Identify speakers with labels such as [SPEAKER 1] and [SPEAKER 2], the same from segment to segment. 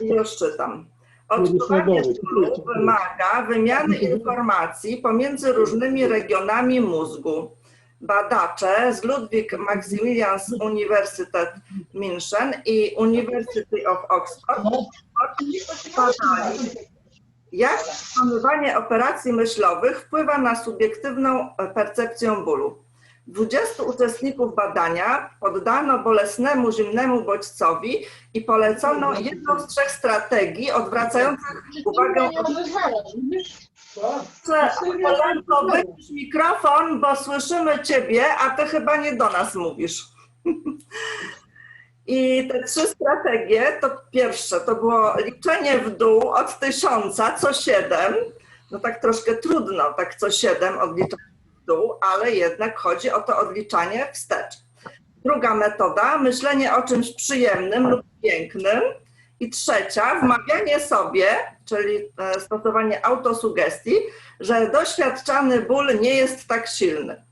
[SPEAKER 1] Już czytam. Odczuwanie bólu wymaga wymiany informacji pomiędzy różnymi regionami mózgu. Badacze z Ludwig Maximilians Universitet München i University of Oxford badali, jak wykonywanie operacji myślowych wpływa na subiektywną percepcję bólu. 20 uczestników badania poddano bolesnemu zimnemu bodźcowi i polecono jedną z trzech strategii odwracających uwagę od Polenko, wycisz mikrofon, bo słyszymy Ciebie, a Ty chyba nie do nas mówisz. I te trzy strategie, to pierwsze to było liczenie w dół od tysiąca co siedem. No tak troszkę trudno, tak co siedem odliczać dół, ale jednak chodzi o to odliczanie wstecz. Druga metoda, myślenie o czymś przyjemnym lub pięknym. I trzecia, wmawianie sobie, czyli e, stosowanie autosugestii, że doświadczany ból nie jest tak silny.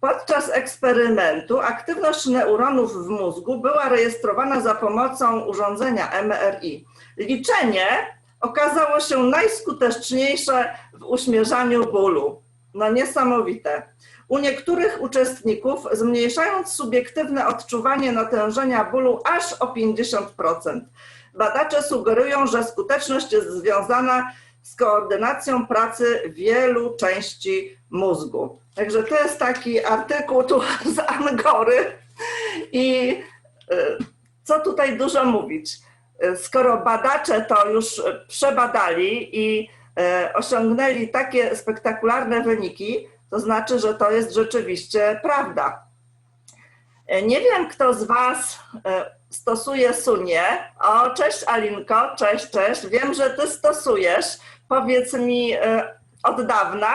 [SPEAKER 1] Podczas eksperymentu aktywność neuronów w mózgu była rejestrowana za pomocą urządzenia MRI. Liczenie okazało się najskuteczniejsze w uśmierzaniu bólu. No niesamowite. U niektórych uczestników zmniejszając subiektywne odczuwanie natężenia bólu aż o 50%. Badacze sugerują, że skuteczność jest związana z koordynacją pracy wielu części mózgu. Także to jest taki artykuł tu z Angory i y, co tutaj dużo mówić. Y, Skoro badacze to już przebadali i osiągnęli takie spektakularne wyniki, to znaczy, że to jest rzeczywiście prawda. Nie wiem, kto z Was stosuje Sunię. O, cześć Alinko, cześć, cześć. Wiem, że Ty stosujesz. Powiedz mi od dawna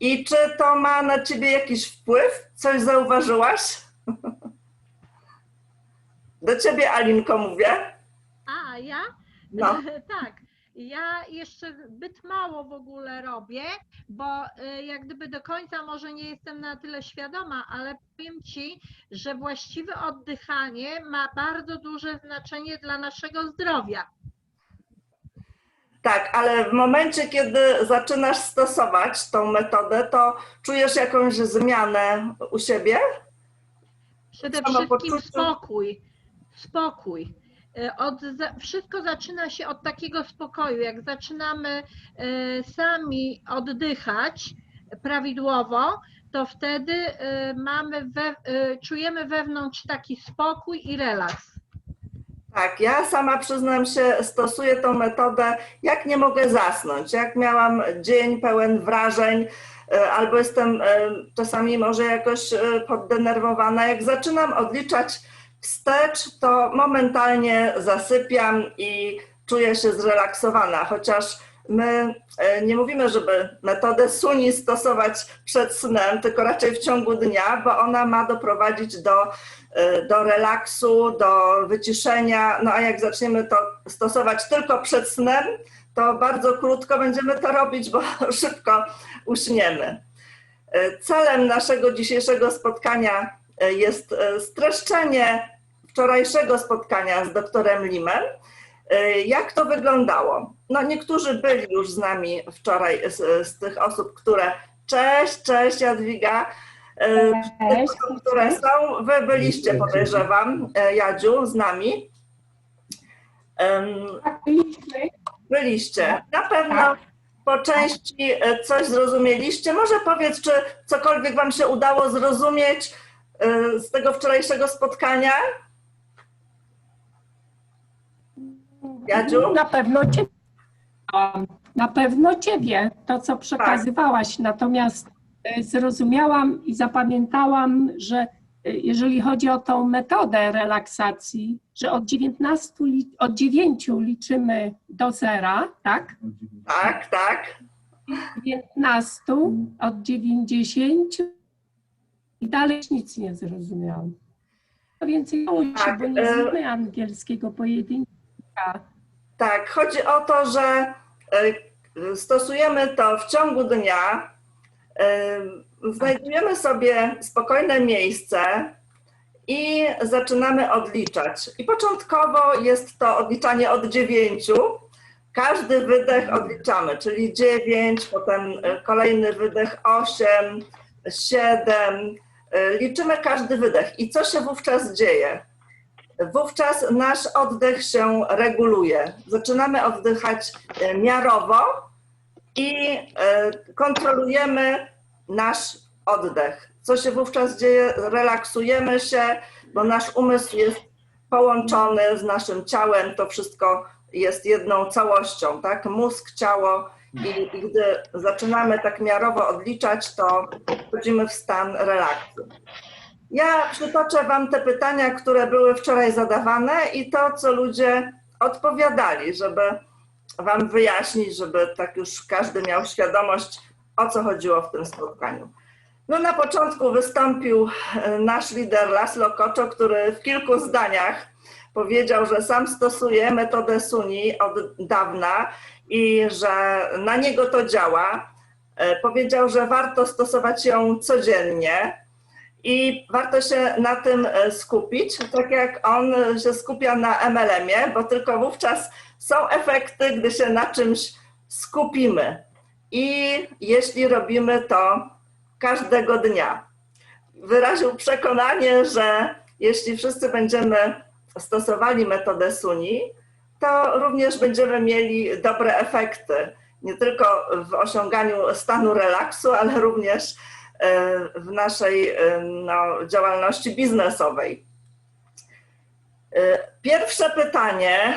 [SPEAKER 1] i czy to ma na Ciebie jakiś wpływ? Coś zauważyłaś? Do Ciebie Alinko mówię.
[SPEAKER 2] A, ja?
[SPEAKER 1] No.
[SPEAKER 2] tak. Ja jeszcze zbyt mało w ogóle robię, bo y, jak gdyby do końca może nie jestem na tyle świadoma, ale powiem Ci, że właściwe oddychanie ma bardzo duże znaczenie dla naszego zdrowia.
[SPEAKER 1] Tak, ale w momencie, kiedy zaczynasz stosować tą metodę, to czujesz jakąś zmianę u siebie?
[SPEAKER 2] Przede wszystkim spokój, spokój. Y, Od, wszystko zaczyna się od takiego spokoju. Jak zaczynamy y, sami oddychać prawidłowo, to wtedy y, mamy we, czujemy wewnątrz taki spokój i relaks.
[SPEAKER 1] Tak, ja sama przyznam się, stosuję tą metodę, jak nie mogę zasnąć, jak miałam dzień pełen wrażeń, e, albo jestem e, czasami może jakoś e, poddenerwowana. Jak zaczynam odliczać wstecz, to momentalnie zasypiam i czuję się zrelaksowana, chociaż my e, nie mówimy, żeby metodę suni stosować przed snem, tylko raczej w ciągu dnia, bo ona ma doprowadzić do e, do relaksu, do wyciszenia. No a jak zaczniemy to stosować tylko przed snem, to bardzo krótko będziemy to robić, bo szybko uśniemy. E, Celem naszego dzisiejszego spotkania jest e, streszczenie wczorajszego spotkania z doktorem Limem. E, Jak to wyglądało? No niektórzy byli już z nami wczoraj z, z tych osób, które cześć, cześć Jadwiga. E,
[SPEAKER 3] Cześć.
[SPEAKER 1] osób, które są. Wy byliście, podejrzewam, Jadziu, z nami.
[SPEAKER 3] Tak.
[SPEAKER 1] Byliście. Na pewno
[SPEAKER 3] Tak.
[SPEAKER 1] po części coś zrozumieliście. Może powiedz, czy cokolwiek Wam się udało zrozumieć z tego wczorajszego spotkania? Jadziu?
[SPEAKER 3] Na pewno ciebie. Na pewno ciebie, to co przekazywałaś. Natomiast e, zrozumiałam i zapamiętałam, że e, jeżeli chodzi o tą metodę relaksacji, że od 19, li- od 9 liczymy do zera, tak?
[SPEAKER 1] Tak, tak.
[SPEAKER 3] 15 od 90 i dalej nic nie zrozumiałam. To więcej uczy,
[SPEAKER 1] Tak,
[SPEAKER 3] bo nie
[SPEAKER 1] e,
[SPEAKER 3] znamy angielskiego pojedynka.
[SPEAKER 1] Tak, chodzi o to, że e, stosujemy to w ciągu dnia. e, Znajdujemy sobie spokojne miejsce i zaczynamy odliczać. I początkowo jest to odliczanie od dziewięciu. Każdy wydech odliczamy, czyli dziewięć, potem kolejny wydech osiem, siedem. E, Liczymy każdy wydech. I co się wówczas dzieje? Wówczas nasz oddech się reguluje. Zaczynamy oddychać e, miarowo i e, kontrolujemy nasz oddech. Co się wówczas dzieje? Relaksujemy się, bo nasz umysł jest połączony z naszym ciałem. To wszystko jest jedną całością, tak? Mózg, ciało. I, I gdy zaczynamy tak miarowo odliczać, to wchodzimy w stan relaksu. Ja przytoczę Wam te pytania, które były wczoraj zadawane i to, co ludzie odpowiadali, żeby Wam wyjaśnić, żeby tak już każdy miał świadomość, o co chodziło w tym spotkaniu. No na początku wystąpił e, nasz lider Laszlo Koczo, który w kilku zdaniach powiedział, że sam stosuje metodę Suni od dawna i że na niego to działa. E, Powiedział, że warto stosować ją codziennie i warto się na tym e, skupić, tak jak on się skupia na MLM-ie, bo tylko wówczas są efekty, gdy się na czymś skupimy. I jeśli robimy to każdego dnia. Wyraził przekonanie, że jeśli wszyscy będziemy stosowali metodę Suni, to również będziemy mieli dobre efekty. Nie tylko w osiąganiu stanu relaksu, ale również e, w naszej e, no, działalności biznesowej. E, Pierwsze pytanie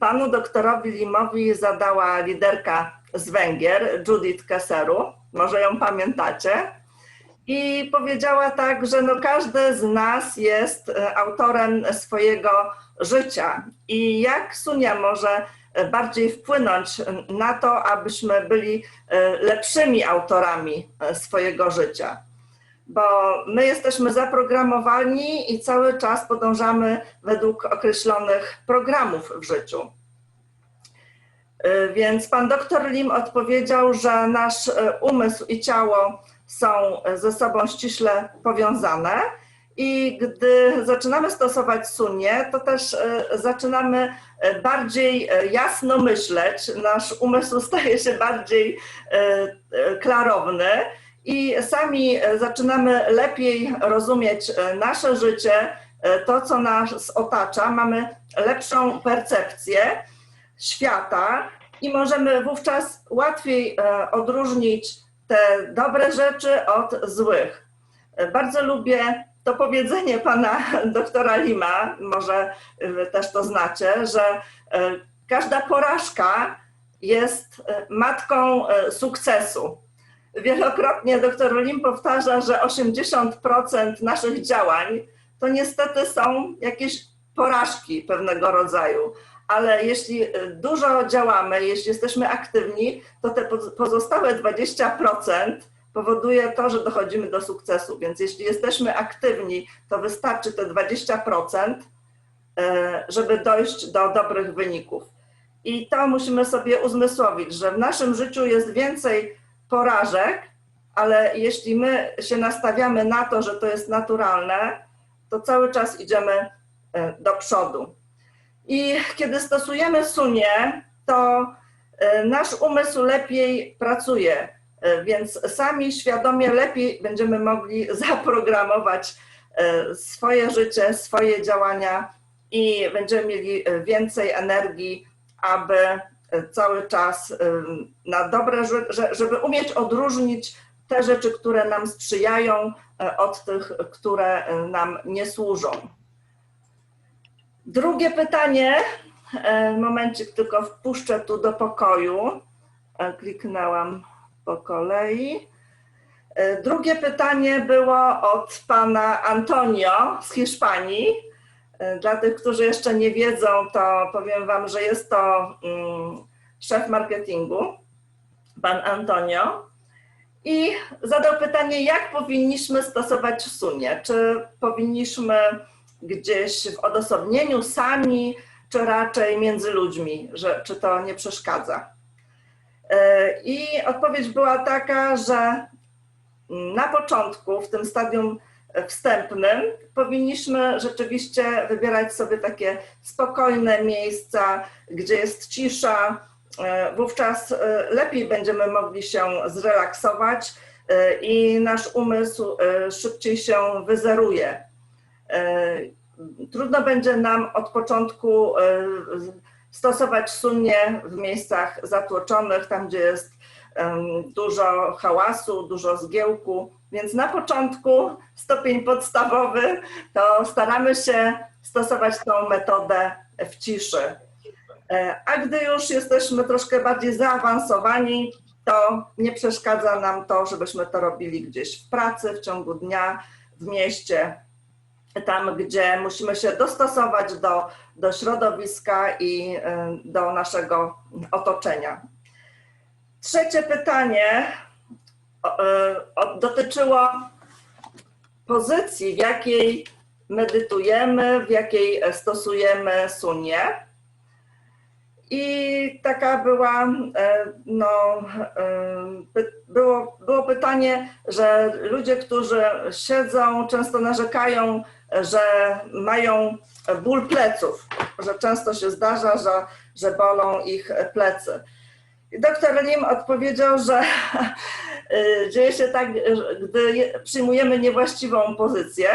[SPEAKER 1] panu doktorowi Limowi zadała liderka z Węgier, Judith Keseru, może ją pamiętacie, i powiedziała tak, że no każdy z nas jest autorem swojego życia i jak Sunia może e, bardziej wpłynąć na to, abyśmy byli e, lepszymi autorami e, swojego życia. Bo my jesteśmy zaprogramowani i cały czas podążamy według określonych programów w życiu. Więc pan doktor Lim odpowiedział, że nasz umysł i ciało są ze sobą ściśle powiązane. I gdy zaczynamy stosować sunię, to też y, zaczynamy y, bardziej y, jasno myśleć. Nasz umysł staje się bardziej klarowny i sami zaczynamy lepiej rozumieć nasze życie, to co nas otacza. Mamy lepszą percepcję świata i możemy wówczas łatwiej e, odróżnić te dobre rzeczy od złych. E, Bardzo lubię to powiedzenie pana doktora Lima, może wy też to znacie, że e, każda porażka jest e, matką sukcesu. Wielokrotnie doktor Lim powtarza, że 80% naszych działań to niestety są jakieś porażki pewnego rodzaju ale jeśli y, dużo działamy, jeśli jesteśmy aktywni, to te poz- pozostałe 20% powoduje to, że dochodzimy do sukcesu. Więc jeśli jesteśmy aktywni, to wystarczy te 20%, e, żeby dojść do dobrych wyników. I to musimy sobie uzmysłowić, że w naszym życiu jest więcej porażek, ale jeśli my się nastawiamy na to, że to jest naturalne, to cały czas idziemy e, do przodu. I kiedy stosujemy sunię, to e, nasz umysł lepiej pracuje, więc sami świadomie lepiej będziemy mogli zaprogramować e, swoje życie, swoje działania i będziemy mieli e, więcej energii, aby e, cały czas e, na dobre, że- że- żeby umieć odróżnić te rzeczy, które nam sprzyjają, e, od tych, które e, nam nie służą. Drugie pytanie, e, momencik tylko wpuszczę tu do pokoju. E, Kliknęłam po kolei. E, Drugie pytanie było od pana Antonio z Hiszpanii. E, Dla tych, którzy jeszcze nie wiedzą, to powiem wam, że jest to mm, szef marketingu, pan Antonio. I zadał pytanie, jak powinniśmy stosować sunię? Czy powinniśmy gdzieś w odosobnieniu sami, czy raczej między ludźmi, że, czy to nie przeszkadza. E, I odpowiedź była taka, że na początku, w tym stadium wstępnym, powinniśmy rzeczywiście wybierać sobie takie spokojne miejsca, gdzie jest cisza. E, Wówczas e, lepiej będziemy mogli się zrelaksować i nasz umysł szybciej się wyzeruje. Trudno będzie nam od początku stosować sunnie w miejscach zatłoczonych, tam gdzie jest dużo hałasu, dużo zgiełku. Więc na początku stopień podstawowy to staramy się stosować tą metodę w ciszy. E, A gdy już jesteśmy troszkę bardziej zaawansowani, to nie przeszkadza nam to, żebyśmy to robili gdzieś w pracy, w ciągu dnia, w mieście, tam gdzie musimy się dostosować do, do środowiska i e, do naszego otoczenia. Trzecie pytanie e, dotyczyło pozycji, w jakiej medytujemy, w jakiej stosujemy sunię. I taka była, e, no, e, było, było pytanie, że ludzie, którzy siedzą, często narzekają, że mają ból pleców, że często się zdarza, że, że bolą ich plecy. I doktor Lim odpowiedział, że dzieje się tak, gdy je- przyjmujemy niewłaściwą pozycję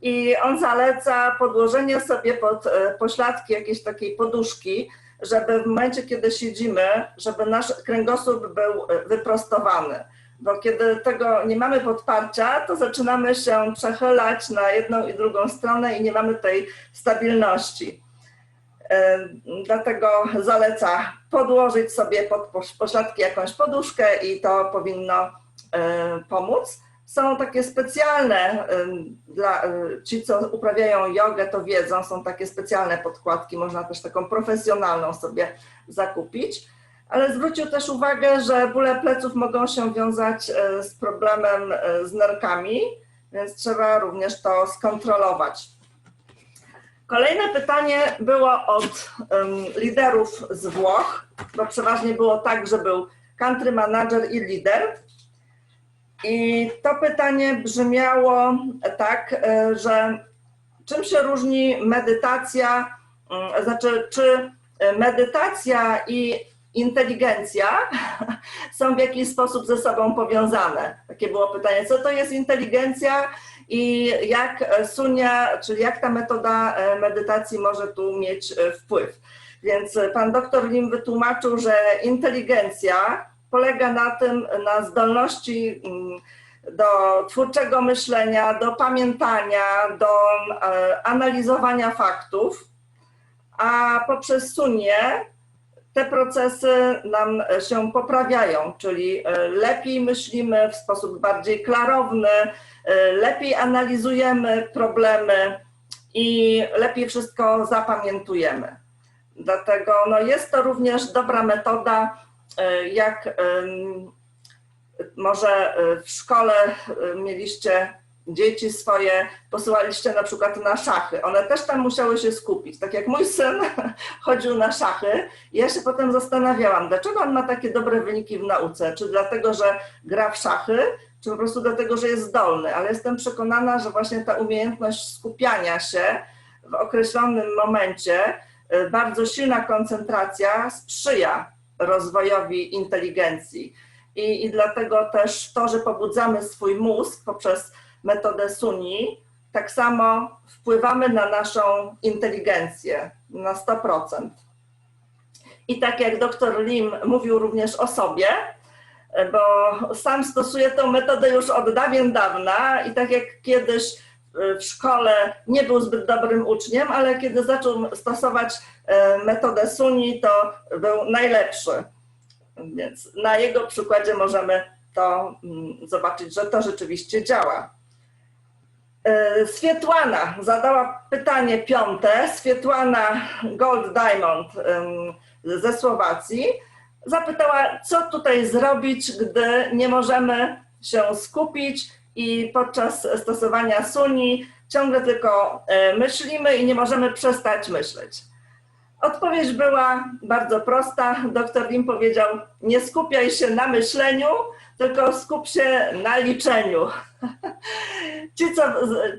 [SPEAKER 1] i on zaleca podłożenie sobie pod pośladki jakiejś takiej poduszki, żeby w momencie, kiedy siedzimy, żeby nasz kręgosłup był wyprostowany. Bo kiedy tego nie mamy podparcia, to zaczynamy się przechylać na jedną i drugą stronę i nie mamy tej stabilności. E, Dlatego zaleca podłożyć sobie pod poś- pośladki jakąś poduszkę i to powinno e, pomóc. Są takie specjalne, em, dla e, ci, co uprawiają jogę, to wiedzą, są takie specjalne podkładki, można też taką profesjonalną sobie zakupić. Ale zwrócił też uwagę, że bóle pleców mogą się wiązać e, z problemem e, z nerkami, więc trzeba również to skontrolować. Kolejne pytanie było od em, liderów z Włoch, bo przeważnie było tak, że był country manager i lider. I to pytanie brzmiało tak, e, że czym się różni medytacja, znaczy czy medytacja i inteligencja są w jakiś sposób ze sobą powiązane? Takie było pytanie, co to jest inteligencja i jak sunia, czyli jak ta metoda e, medytacji może tu mieć e, wpływ. Więc pan doktor Lim wytłumaczył, że inteligencja polega na tym, na zdolności mm, do twórczego myślenia, do pamiętania, do e, analizowania faktów, a poprzez sunię te procesy nam się poprawiają, czyli e, lepiej myślimy w sposób bardziej klarowny, e, lepiej analizujemy problemy i lepiej wszystko zapamiętujemy. Dlatego no, jest to również dobra metoda, e, jak może e, w szkole e, mieliście dzieci swoje, posyłaliście na przykład na szachy. One też tam musiały się skupić. Tak jak mój syn chodził na szachy, ja się potem zastanawiałam, dlaczego on ma takie dobre wyniki w nauce. Czy dlatego, że gra w szachy, czy po prostu dlatego, że jest zdolny. Ale jestem przekonana, że właśnie ta umiejętność skupiania się w określonym momencie, y, bardzo silna koncentracja sprzyja rozwojowi inteligencji. I, I dlatego też to, że pobudzamy swój mózg poprzez metodę Suni, tak samo wpływamy na naszą inteligencję na 100%. I tak jak dr Lim mówił również o sobie, bo sam stosuję tę metodę już od dawien dawna i tak jak kiedyś w szkole nie był zbyt dobrym uczniem, ale kiedy zaczął stosować e, metodę Suni, to był najlepszy. Więc na jego przykładzie możemy to mm, zobaczyć, że to rzeczywiście działa. E, Swietłana zadała pytanie piąte. Swietłana Gold Diamond ze Słowacji zapytała, co tutaj zrobić, gdy nie możemy się skupić i podczas stosowania suni ciągle tylko e, myślimy i nie możemy przestać myśleć. Odpowiedź była bardzo prosta. Doktor Lim powiedział: Nie skupiaj się na myśleniu, tylko skup się na liczeniu. Ci, co,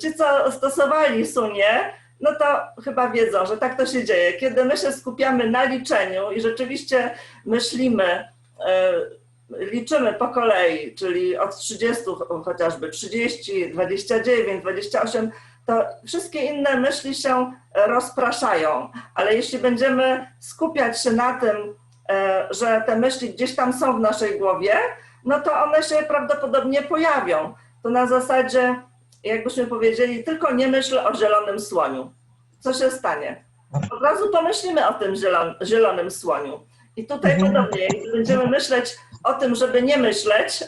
[SPEAKER 1] ci, co stosowali Sunię, no to chyba wiedzą, że tak to się dzieje. Kiedy my się skupiamy na liczeniu i rzeczywiście myślimy, e, liczymy po kolei, czyli od 30 chociażby 30, 29, 28, to wszystkie inne myśli się rozpraszają. Ale jeśli będziemy skupiać się na tym, e, że te myśli gdzieś tam są w naszej głowie, no to one się prawdopodobnie pojawią. To na zasadzie, jakbyśmy powiedzieli, tylko nie myśl o zielonym słoniu. Co się stanie? Od razu pomyślimy o tym zielon, zielonym słoniu. I tutaj
[SPEAKER 4] Mhm.
[SPEAKER 1] podobnie, jeśli będziemy myśleć o tym, żeby nie myśleć,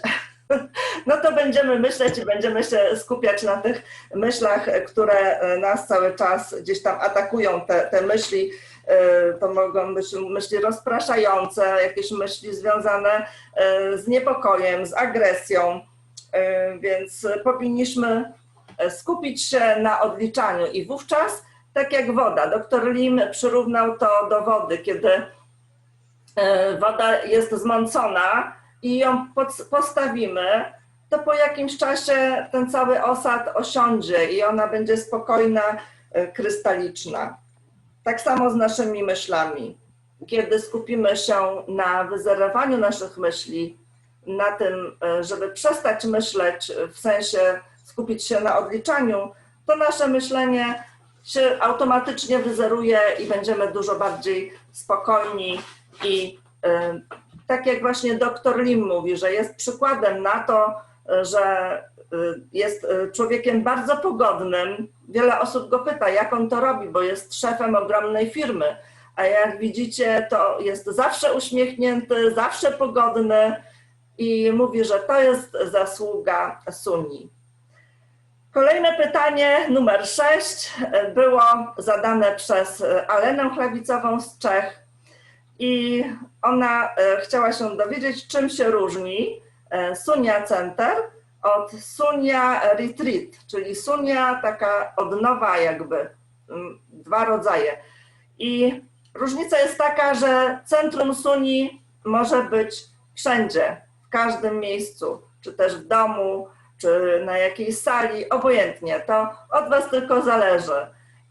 [SPEAKER 1] no to będziemy myśleć i będziemy się skupiać na tych myślach, które nas cały czas gdzieś tam atakują, te, te myśli. e, To mogą być myśli rozpraszające, jakieś myśli związane e, z niepokojem, z agresją, E, więc powinniśmy skupić się na odliczaniu i wówczas, tak jak woda, doktor Lim przyrównał to do wody, kiedy e, woda jest zmącona i ją postawimy, to po jakimś czasie ten cały osad osiądzie i ona będzie spokojna, e, krystaliczna. Tak samo z naszymi myślami. Kiedy skupimy się na wyzerowaniu naszych myśli, na tym, e, żeby przestać myśleć, e, w sensie skupić się na odliczaniu, to nasze myślenie się automatycznie wyzeruje i będziemy dużo bardziej spokojni i e, tak jak właśnie doktor Lim mówi, że jest przykładem na to, że jest człowiekiem bardzo pogodnym. Wiele osób go pyta, jak on to robi, bo jest szefem ogromnej firmy. A jak widzicie, to jest zawsze uśmiechnięty, zawsze pogodny i mówi, że to jest zasługa Suni. Kolejne pytanie, numer 6, było zadane przez Alenę Chlawicową z Czech i ona e, chciała się dowiedzieć, czym się różni e, Sunia Center od Sunia Retreat, czyli Sunia taka odnowa jakby, dwa rodzaje. I różnica jest taka, że centrum Suni może być wszędzie, każdym miejscu, czy też w domu, czy na jakiejś sali, obojętnie. To od Was tylko zależy.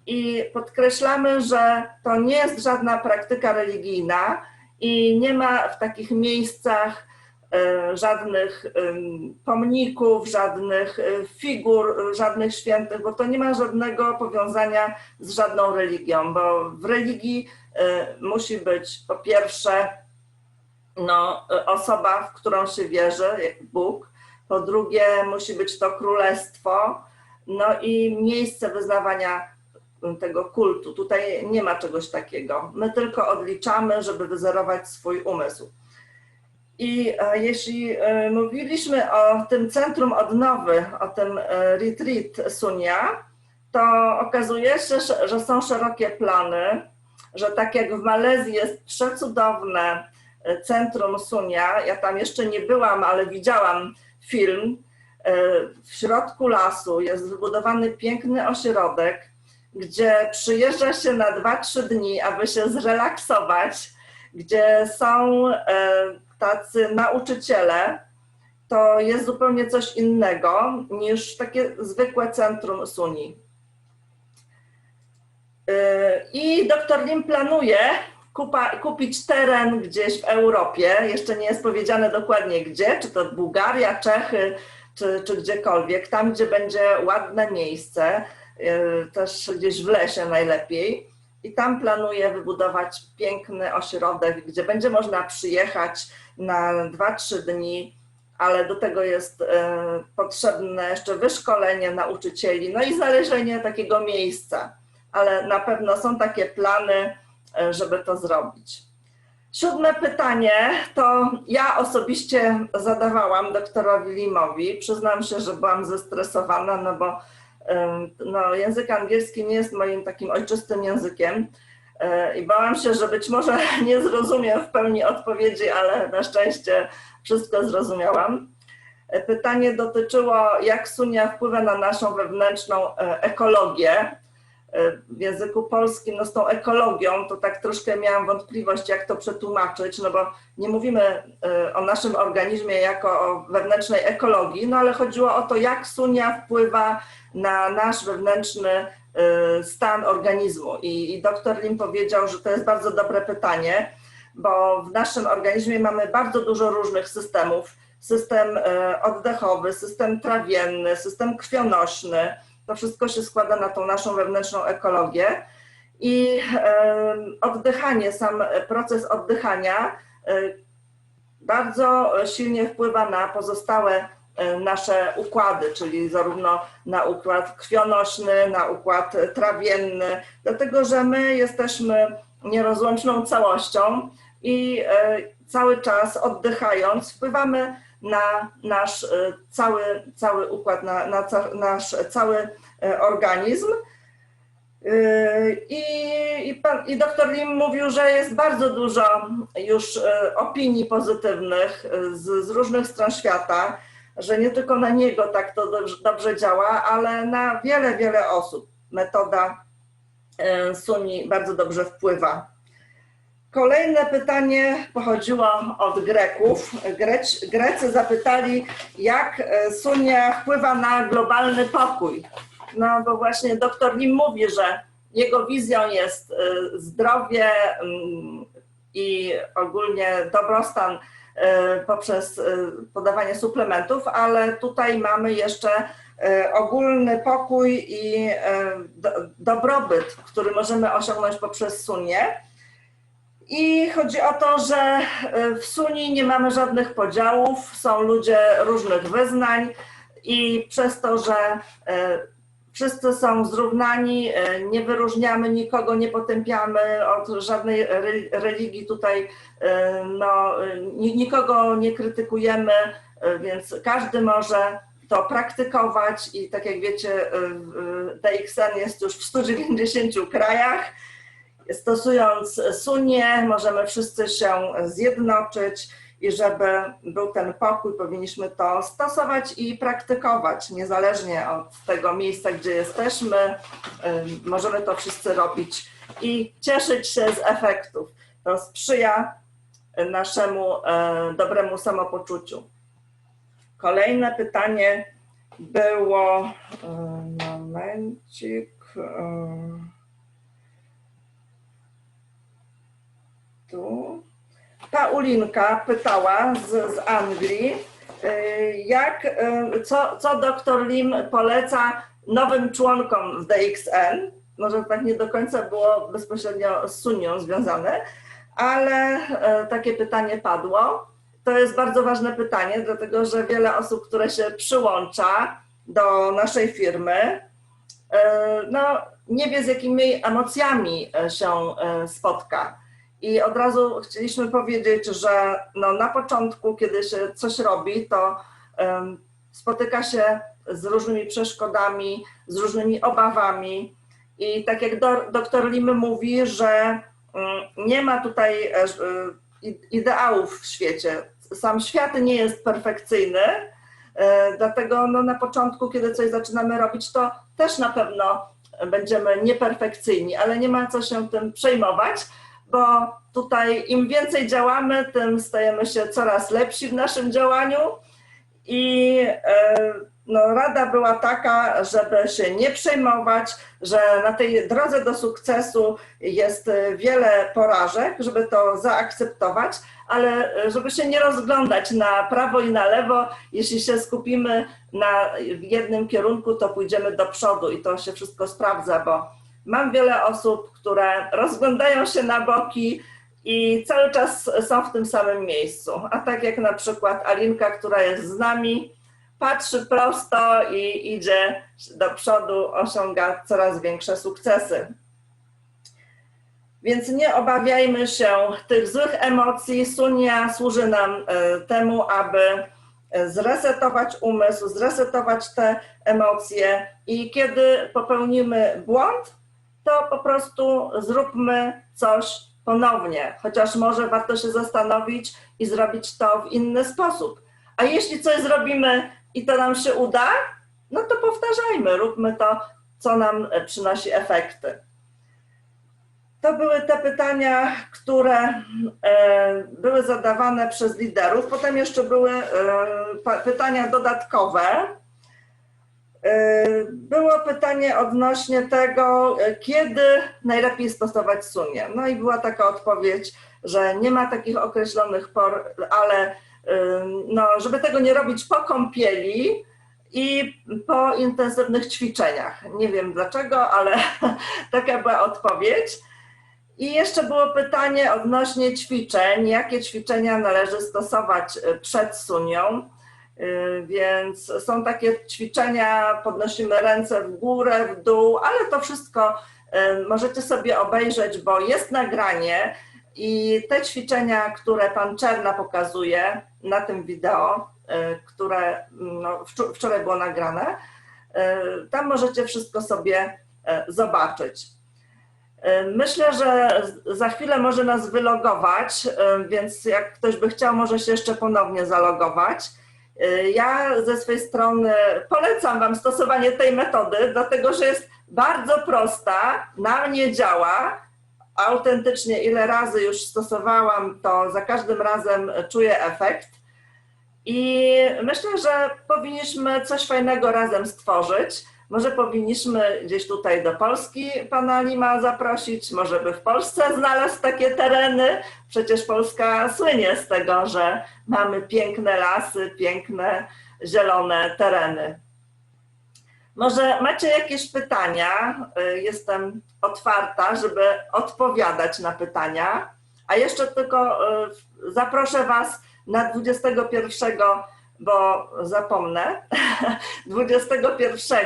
[SPEAKER 1] I podkreślamy, że to nie jest żadna praktyka religijna i nie ma w takich miejscach e, żadnych pomników, żadnych e, figur, e, żadnych świętych, bo to nie ma żadnego powiązania z żadną religią, bo w religii musi być po pierwsze no, osoba, w którą się wierzy, Bóg, po drugie musi być to królestwo, no i miejsce wyznawania tego kultu. Tutaj nie ma czegoś takiego. My tylko odliczamy, żeby wyzerować swój umysł. I e, jeśli e, mówiliśmy o tym centrum odnowy, o tym e, retreat Sunia, to okazuje się, że- są szerokie plany, że tak jak w Malezji jest przecudowne centrum Sunia, ja tam jeszcze nie byłam, ale widziałam film, e, w środku lasu jest wybudowany piękny ośrodek, gdzie przyjeżdża się na 2-3 dni, aby się zrelaksować, gdzie są e, tacy nauczyciele, to jest zupełnie coś innego niż takie zwykłe centrum Suni. E, I doktor Lim planuje kupa, kupić teren gdzieś w Europie. Jeszcze nie jest powiedziane dokładnie gdzie, czy to Bułgaria, Czechy, czy, czy gdziekolwiek, tam gdzie będzie ładne miejsce, e, też gdzieś w lesie najlepiej. I tam planuje wybudować piękny ośrodek, gdzie będzie można przyjechać na 2-3 dni, ale do tego jest e, potrzebne jeszcze wyszkolenie nauczycieli, no i znalezienie takiego miejsca. Ale na pewno są takie plany, żeby to zrobić. Siódme pytanie to ja osobiście zadawałam doktorowi Limowi. Przyznam się, że byłam zestresowana, no bo no, język angielski nie jest moim takim ojczystym językiem e, i bałam się, że być może nie zrozumiem w pełni odpowiedzi, ale na szczęście wszystko zrozumiałam. E, Pytanie dotyczyło, jak Sunia wpływa na naszą wewnętrzną e, ekologię. W języku polskim, no z tą ekologią, to tak troszkę miałam wątpliwość, jak to przetłumaczyć, no bo nie mówimy e, o naszym organizmie jako o wewnętrznej ekologii, no ale chodziło o to, jak sunia wpływa na nasz wewnętrzny e, stan organizmu. I, i doktor Lim powiedział, że to jest bardzo dobre pytanie, bo w naszym organizmie mamy bardzo dużo różnych systemów. System e, oddechowy, system trawienny, system krwionośny. To wszystko się składa na tą naszą wewnętrzną ekologię. I oddychanie, sam proces oddychania e, bardzo silnie wpływa na pozostałe e, nasze układy, czyli zarówno na układ krwionośny, na układ trawienny, dlatego że my jesteśmy nierozłączną całością i e, cały czas oddychając wpływamy na nasz e, cały, cały układ, na, na ca, nasz cały e, organizm. Yy, I, i, pan, I doktor Lim mówił, że jest bardzo dużo już e, opinii pozytywnych e, z, z różnych stron świata, że nie tylko na niego tak to dobrze, dobrze działa, ale na wiele, wiele osób metoda e, Suni bardzo dobrze wpływa. Kolejne pytanie pochodziło od Greków. Grec, Grecy zapytali, jak e, Sunia wpływa na globalny pokój. No bo właśnie doktor Lim mówi, że jego wizją jest y, zdrowie mm, i ogólnie dobrostan y, poprzez podawanie suplementów, ale tutaj mamy jeszcze ogólny pokój i do- dobrobyt, który możemy osiągnąć poprzez Sunię. I chodzi o to, że w Suni nie mamy żadnych podziałów, są ludzie różnych wyznań i przez to, że wszyscy są zrównani, e, nie wyróżniamy nikogo, nie potępiamy od żadnej re- religii tutaj, e, no, e, ni- nikogo nie krytykujemy, e, więc każdy może to praktykować i tak jak wiecie, e, DXN jest już w 190 krajach. Stosując Sunię, możemy wszyscy się zjednoczyć i żeby był ten pokój, powinniśmy to stosować i praktykować, niezależnie od tego miejsca, gdzie jesteśmy. Możemy to wszyscy robić i cieszyć się z efektów. To sprzyja naszemu e, dobremu samopoczuciu. Kolejne pytanie było. e, Momencik. Paulinka pytała z, z Anglii, y, jak, y, co, co doktor Lim poleca nowym członkom w DXN. Może tak nie do końca było bezpośrednio z Sunią związane, ale y, takie pytanie padło. To jest bardzo ważne pytanie, dlatego że wiele osób, które się przyłącza do naszej firmy, no, nie wie z jakimi emocjami się spotka. I od razu chcieliśmy powiedzieć, że no na początku, kiedy się coś robi, to um, spotyka się z różnymi przeszkodami, z różnymi obawami. I tak jak do, doktor Limy mówi, że um, nie ma tutaj e, ideałów w świecie. Sam świat nie jest perfekcyjny, e, dlatego no na początku, kiedy coś zaczynamy robić, to też na pewno będziemy nieperfekcyjni, ale nie ma co się tym przejmować bo tutaj im więcej działamy, tym stajemy się coraz lepsi w naszym działaniu. I e, no, rada była taka, żeby się nie przejmować, że na tej drodze do sukcesu jest wiele porażek, żeby to zaakceptować, ale żeby się nie rozglądać na prawo i na lewo. Jeśli się skupimy na jednym kierunku, to pójdziemy do przodu i to się wszystko sprawdza, bo Mam wiele osób, które rozglądają się na boki i cały czas są w tym samym miejscu. A tak jak na przykład Alinka, która jest z nami, patrzy prosto i idzie do przodu, osiąga coraz większe sukcesy. Więc nie obawiajmy się tych złych emocji. Sunia służy nam e, temu, aby zresetować umysł, zresetować te emocje i kiedy popełnimy błąd, to po prostu zróbmy coś ponownie, chociaż może warto się zastanowić i zrobić to w inny sposób. A jeśli coś zrobimy i to nam się uda, no to powtarzajmy, róbmy to co nam przynosi efekty. To były te pytania, które e, były zadawane przez liderów. Potem jeszcze były e, pytania dodatkowe. E, Było pytanie odnośnie tego, e, kiedy najlepiej stosować sunię. No i była taka odpowiedź, że nie ma takich określonych por, ale no, żeby tego nie robić po kąpieli i po intensywnych ćwiczeniach. Nie wiem dlaczego, ale taka była odpowiedź. I jeszcze było pytanie odnośnie ćwiczeń. Jakie ćwiczenia należy stosować y, przed sunią? Y, Więc są takie ćwiczenia, podnosimy ręce w górę, w dół, ale to wszystko y, możecie sobie obejrzeć, bo jest nagranie i te ćwiczenia, które pan Czerna pokazuje na tym wideo, y, które no, wczor- wczoraj było nagrane, tam możecie wszystko sobie zobaczyć. Myślę, że za chwilę może nas wylogować, więc jak ktoś by chciał, może się jeszcze ponownie zalogować. Y, Ja ze swojej strony polecam Wam stosowanie tej metody, dlatego że jest bardzo prosta, na mnie działa. Autentycznie, ile razy już stosowałam, to za każdym razem czuję efekt. I myślę, że powinniśmy coś fajnego razem stworzyć. Może powinniśmy gdzieś tutaj do Polski pana Lima zaprosić, może by w Polsce znalazł takie tereny. Przecież Polska słynie z tego, że mamy piękne lasy, piękne zielone tereny. Może macie jakieś pytania? Y, Jestem otwarta, żeby odpowiadać na pytania. A jeszcze tylko y, zaproszę Was na 21, bo zapomnę, 21,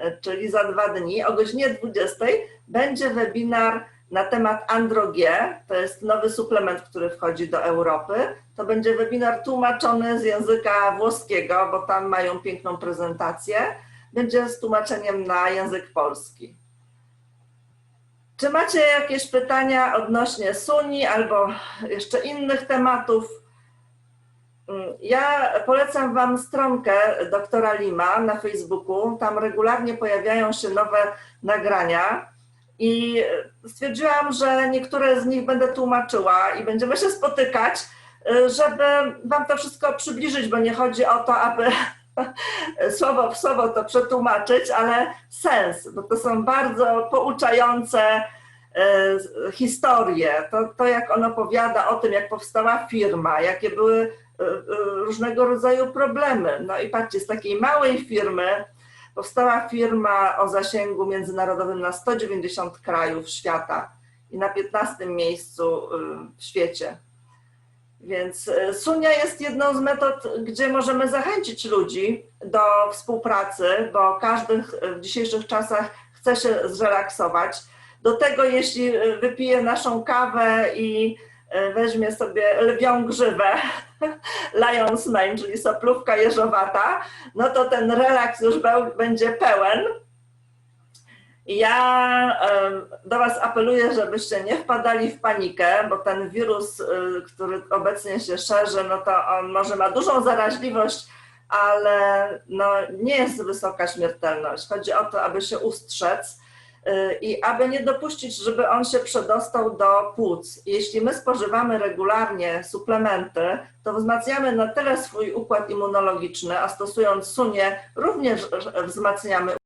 [SPEAKER 1] y, czyli za dwa dni, o godzinie 20 będzie webinar na temat Andro-G. To jest nowy suplement, który wchodzi do Europy. To będzie webinar tłumaczony z języka włoskiego, bo tam mają piękną prezentację. Będzie z tłumaczeniem na język polski. Czy macie jakieś pytania odnośnie Suni albo jeszcze innych tematów? Ja polecam Wam stronkę doktora Lima na Facebooku. Tam regularnie pojawiają się nowe nagrania i stwierdziłam, że niektóre z nich będę tłumaczyła i będziemy się spotykać, żeby Wam to wszystko przybliżyć, bo nie chodzi o to, aby słowo w słowo to przetłumaczyć, ale sens, bo to są bardzo pouczające e, historie. To, to jak on opowiada o tym, jak powstała firma, jakie były różnego rodzaju problemy. No i patrzcie, z takiej małej firmy powstała firma o zasięgu międzynarodowym na 190 krajów świata i na 15 miejscu e, w świecie. Więc Sunia jest jedną z metod, gdzie możemy zachęcić ludzi do współpracy, bo każdy w dzisiejszych czasach chce się zrelaksować. Do tego, jeśli wypije naszą kawę i weźmie sobie lwią grzywę, lion's mane, czyli soplówka jeżowata, no to ten relaks już będzie pełen. Ja do Was apeluję, żebyście nie wpadali w panikę, bo ten wirus, y, który obecnie się szerzy, no to on może ma dużą zaraźliwość, ale no nie jest wysoka śmiertelność. Chodzi o to, aby się ustrzec i aby nie dopuścić, żeby on się przedostał do płuc. Jeśli my spożywamy regularnie suplementy, to wzmacniamy na tyle swój układ immunologiczny, a stosując sunię również wzmacniamy